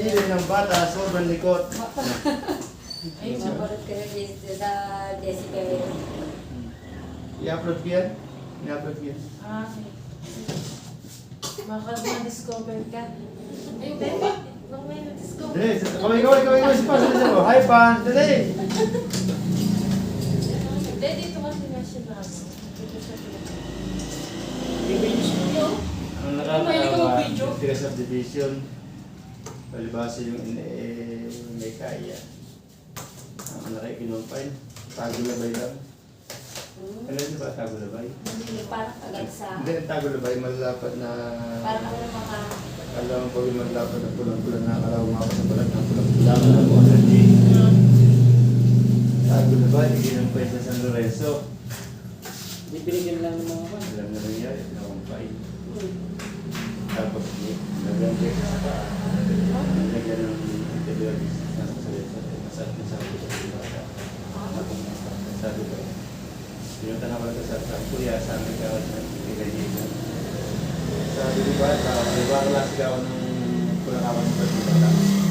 Hindi ng bata, sobrang likot. Ay, maparot kayo dito sa Jessica. eh. I-upload ko yan? I-upload ko yan. Ah, Baka ma-discover ka. Ay, Bebe, baka may na-discover. Dali, kaway, kaway, kaway, kaway, si Pan, dali, dali. Hi, Pan, dali. Hindi, dito kasi na siya bago. Dito sa Ang Mahilig ka mag-video? yung subdivision, palibasa yung ina eh, may kaya. Ang nakikinumpay, tago labay lang. Ano yun ba, tago labay? Hindi, parang agad sa... Hindi, ang tago labay, malapad na... Parang ano ng mga... Alam mo pag yung malapad na pulang-pulang na akala ko sa balat ng pulang-pulang na ako allergy. Tago labay, ikinumpay sa San Lorenzo. Bibigyan lang ng mga kan. Alam na nangyari, nakumpay. Hmm. Tapos, naglang check sa paa. Naglang ng antibiotics na sa salita. Masakit na sabi ko sa bata. Akong sabi ko. Pinunta na ko sa sa kuya, sa ng pinagayita. Sabi ko ba, di ba ng ako ng?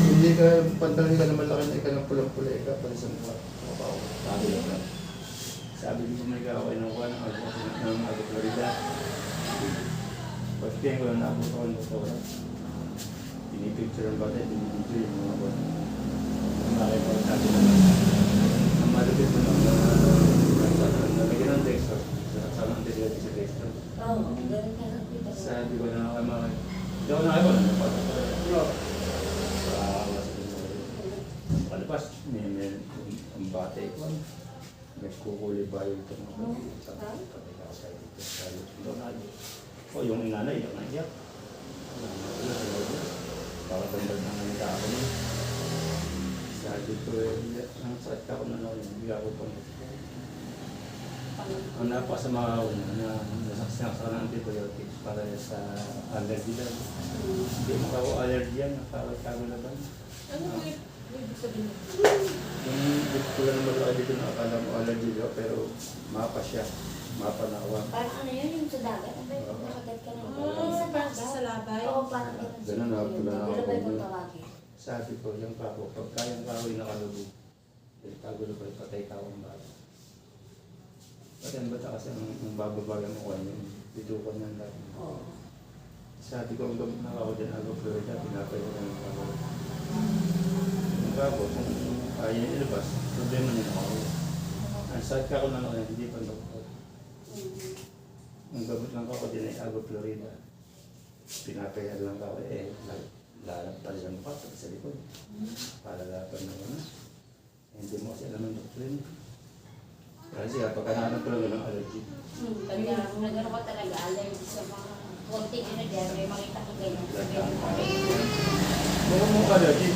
Hindi ka, pantalon ka na malaki na ikaw ng pulang-pula, ikaw pala sa mukha. Mabaw. Sabi ko ba? Sabi ko may kaaway ng kuha ng agad Florida. Pagtingin ko na ako ng doktora. Pinipicture ang bata, pinipicture yung mga bata. Ang bakit ko sabi naman, ang malupit mo naman na nalagyan ng Dexter, sa ng antibiotic sa Dexter. Oo, ganun ka lang dito. Sabi ko na kay mga, hindi ako nakaiba, napata ko. Pero, sa Palipas, may may ang bata ko. Nagkukulay ba yung ito mga Patay ka sa ito sa ito na O yung inanay, yung naiyak. Baka tandal na ng tao niya. Sabi ko, ang sakit ako na lang, hindi ako pang ang napasama ako na, na nasaksak sa ng antibiotics para sa allergy lang. Hindi mo ako allergy yan, nakakatago laban. Ano yung ibig sabihin? Yung dito ko lang malaki dito na akala mo allergy daw, pero mapa siya. Mapa na awa. Parang ano yun, yung sa dagat. Ano yun, nakagat ka na. Ah, sa parang labay? Oo, parang ganun. Ganun, ah, pula na ako. Ba yung tawagin? Sabi ko, yung kako, pagka yung kahoy nakalubog, yung tago na ba, patay ka akong bata. Pati ang bata kasi ang, ang bababagan mo ko, yung bitukan ng lahat. Oo. Sabi ko, ang gamot na ako dyan, ako Florida, pinapay ko ng kako. Kako, kung ayaw niya ilabas, problema niya ako. Ang sakit ka ko na ako, hindi pa doktor. Ang gamot lang ako din ay Agua Florida. Pinapayal lang ako, eh, lag- lalapal lang pa sa likod. Palalapan na ano. Eh, Hindi mo kasi alam ng doktor yun. Kasi kapag hanahanap ko lang ng allergy. Hmm, kung nagano ka talaga, allergy sa mga konting ano dyan, may makita ka ganyan. Meron mong allergy,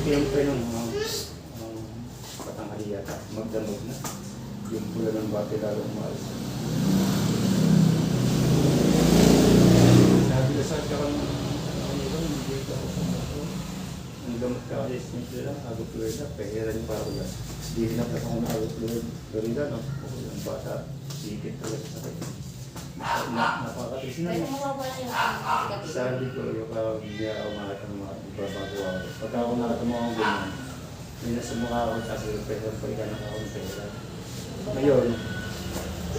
pa nung mga um, patanghali yata, magdamag na. Yung pula ng bati lalo umalis. Sabi ko sa akin ako ano nito, hindi ka ako sa mga Ang gamot ka kasi snake nila, Agua Florida, pehera rin pa ako yan. Hindi hinaplas ako ng Agua Florida, Florida, no? Ako yung bata, sikit talaga sa akin. Na- Napakatris na Pero yun. mawawala yung ano, Sabi ko, uh, hindi ako makatang mga ibabago ako. Pagka ako nakatama akong ganyan, ako, kasi pehera pa ikaw ng akong pehera. Ngayon,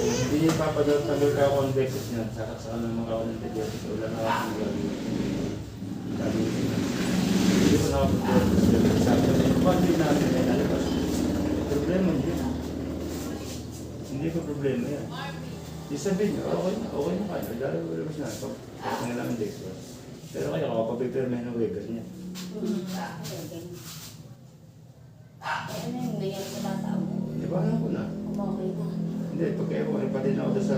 hindi niyo ka ako ang beses niyan, saka sa mga ako ng antibiotic, wala na akong gagawin. Gagawin na. Hindi ko na ako. Sabi ko? Problema. Hindi ko problema yan. Di sabihin niyo, okay na, okay na kayo. Dahil wala mas na, lang ang Dexter. Pero kayo, ako papipirme ng waiver niya. Eh, ano yung nangyari sa bata mo? Di ba, alam ko na. Okay na. Hindi, pag kayo ko, pati na ako sa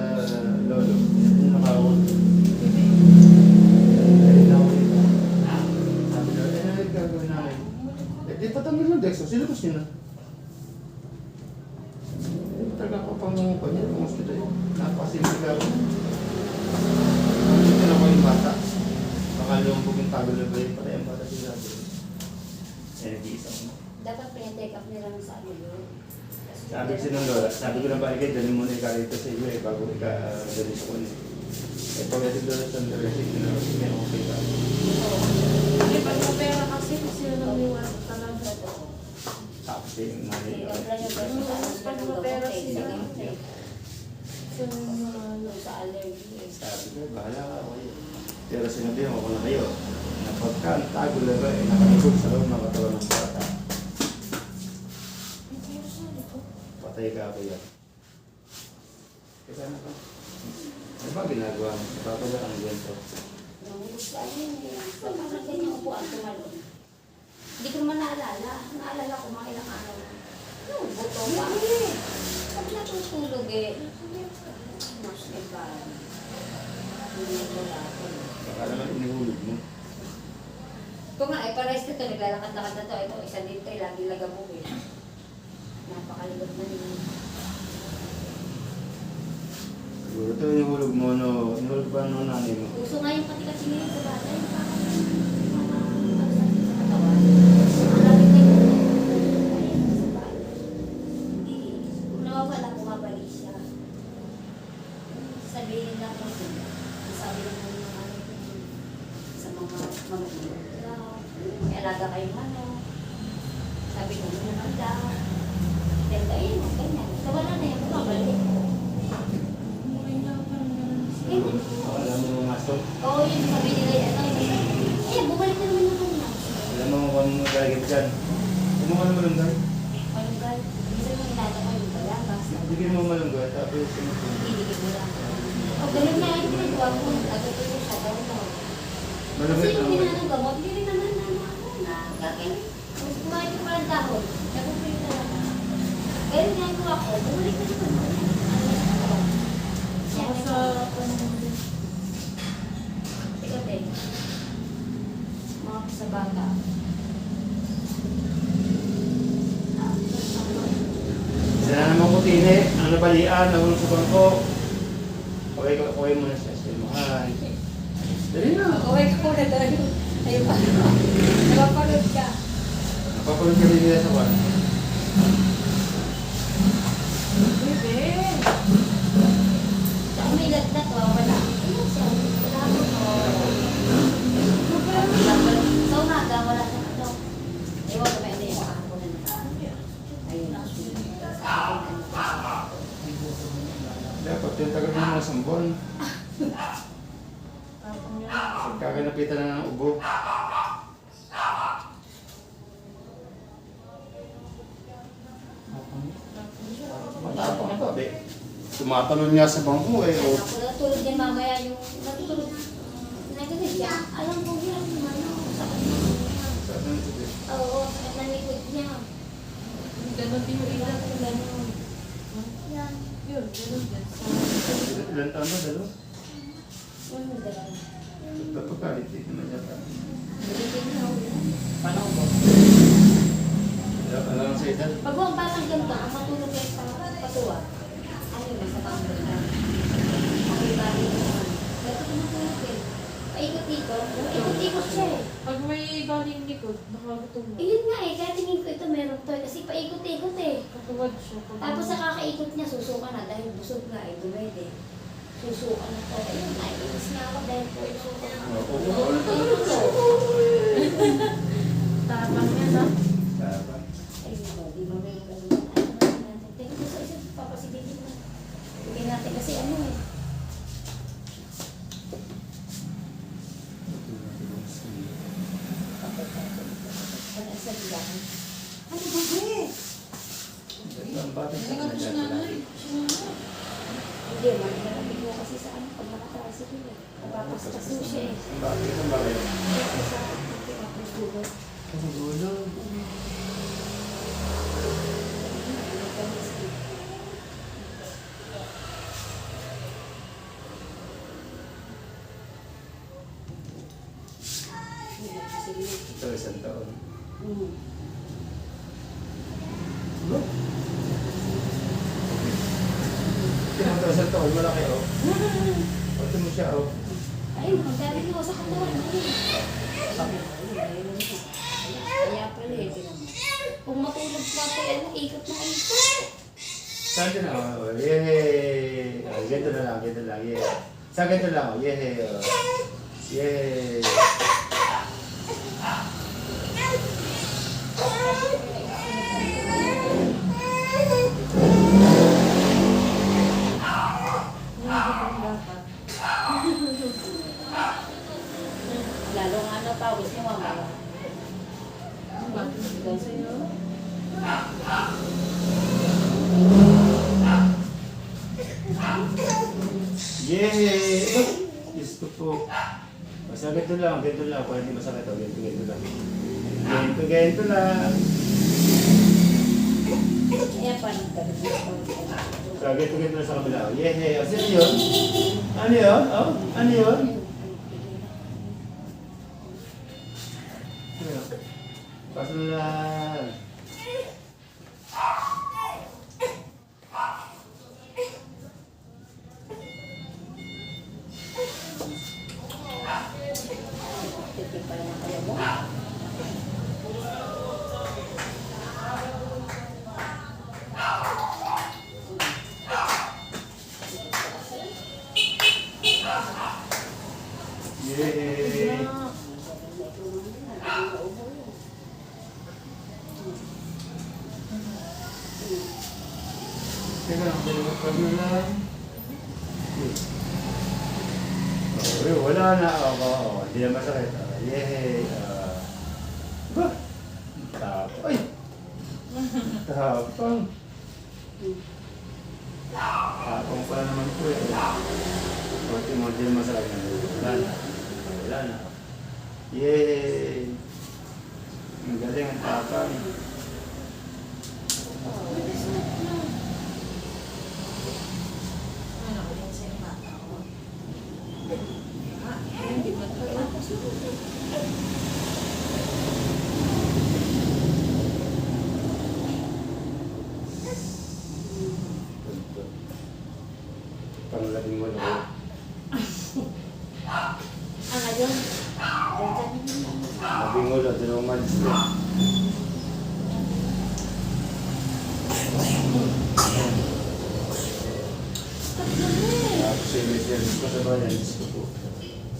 lolo. Yung nakawag. Ayun na ako dito. Sabi na, eh, ano yung gagawin dalawang bugong tagal na ba yun? Pala yung bata sigurado. Energy eh, isang mo. Dapat pinatake up nila sa ano yun. Sabi ko sinong lola, sabi ko na ba, ikay, dali mo na ikarito sa iyo eh, bago ikadali ah, sa kunin. Eh, pag ito lola sa lola, sige na, sige na, okay ka. Hindi, pag sa pera kasi, sila nang iwan, ah, tanang plato ko. Tapos yung mga nila. Pag sa pera sila, sa mga sa allergy. Sabi ko, bahala ka, okay. Pero sinabi mo ko na kayo, na pagka ang tago na ba, eh, nakalikod sa loob ng katawan ng bata, patay ka kuya. Kaya na ka. Ano ba ginagawa mo? Papala ang ganito. Ay. Hindi ko naman naalala. Naalala ko mga ilang araw. Yung buto pa. Pag natutulog eh. Mas iba. Hindi ko dati. Baka naman inihulog mo. Ito nga, eh, pares ko ito, naglalakad-lakad na to. Ito, isa dito, eh, lagi lagabog eh. Napakaligot na yun. Siguro ito inihulog mo, no? Inihulog ba no nanay mo? Uso nga yung pati kasi ngayon sa bata, yung parang mga pagsakit sa katawan. Ang lamig na yun. Ayun, sa bata. Hindi, kung nawawala, bumabalik siya. Sabihin lang ko siya. Sabi lang ng mga ano, sa mga mga daw. May alaga kayong ano. Sabi ko, ano naman daw. Then, ayun, ganyan. Nawala na yan, bumabalik. Alam mo mga aso? Oo, yun sabi nila yan. Eh, bumalik na naman ako na. Alam mo kung ano gagawin dyan? Kumuha ng malunggay. Malunggal. Minsan mo ko yung balangas. Bigyan mo malunggay, tapos sinusunod. Hindi mo lang. O, ganun na yung ginagawa ko. Agad ko siya daw na. Kasi Malunggay yung na ginanong gamot, hindi rin naman na ako na gagawin. Kung kumain ko parang dahon, nagpupulit na lang. Ganun nga ko ako, bumalik na. Siya, Ako sa din. Mga sa bata. Isa na naman ko tine, ang nabalian, nahulog sa bangko. Okay, okay mo na siya. Dali na. Okay ko na. Ayun pa. Napapanood ka. Napapalog ka nila sa kwan. Bebe. Sa may lagnat, wala. Ayun siya. Wala ko. Sa umaga, wala na ano. Ewan ko ba, hindi ako ako na na. Ayun. Dapat yung tagal mo mga sambon. Tapos niya. Pagkakanapitan na ng ubo. Matapang ka, be. Tumatalon nga sa bangko eh. O, ako natutulog din mamaya yung natutulog. Nagkakit siya. Alam ko yan. Ano, sakit na niya. Oo, sakit na likod niya. Ganon din yung ilan. Ganun. Yan. Yun, ganon din. Sa Ilan taon ba, dalo? Ano dalawa? Pagkalit, di naman yata. Niya ako yan. Paano ko? Alam lang sa edad. Pag ang batang ganito, ang matulog kayo sa patuwa, ano yun, sa bangko na. Yung bali naman. Dati tinatulog eh. Paikot-ikot. Paikot-ikot siya eh. Pag may galing likod, nakagutom Eh, mo. yun nga eh, kaya tingin ko ito meron to eh. Kasi paikot-ikot eh. Katuwad siya. Pag Tapos sa kakaikot niya, susuka na dahil busog nga eh, dumede. Susuka na to. Ayun, naiinis nga ako dahil po yung suka na. Oo, oo, Tapang niya na. Tama. Ayun o, di ba may ganun? Ano natin? Tingin ko sa isa, papasilipin na. Hindi natin kasi ano eh. Ano sa bilahan? Ano ba ba sa Hindi ko siya nanay. Siya nanay. Hindi, malalapit mo kasi sa ano, pag nakatricycle eh. Napapastas mo siya eh. Bata, ang bata. Ito sa pinapagulot. Ang gulo. Ito, isang taon. Ano? Taon, malaki oh. Pati mo siya oh. Ayun, magdami ko sa katawan. Kaya pala eh. Kung matulog pa ito, ano, ikot na ikot. Saan ka na? Oh, yay! Oh, ganito na lang, ganito lang, yay. Sa ganito lang, oh, yay! Oh. Yay! Hindi ko dapat. sa pawis niyo mamaya. Ang bata nila sa'yo. Yay! Diyos ko po. Basta ganito lang, ganito lang. Kung hindi masakit, oh, ganito, ganito lang. Ganito, ganito lang. So, ganito, ganito lang sa kabila. oh. Yay! O, sino yun? Ano yun? Oh, ano yun? Pasok na lang. Titig pa naman kayo mo. Yay! Teka lang, pa na lang. Okay, wala na. Oo, hindi na masakit. Ah, yay! Ah, ba? Tapang. Ay! Tapang. Tapang pala naman po eh. Konti-monti na masakit na. Wala na. Wala na. Yay! Ang galing ang tapang. Panglabing wala. Ah, ngayon. Labing wala, dalawang months na. Tapos yung service ko sa Diyos ko po.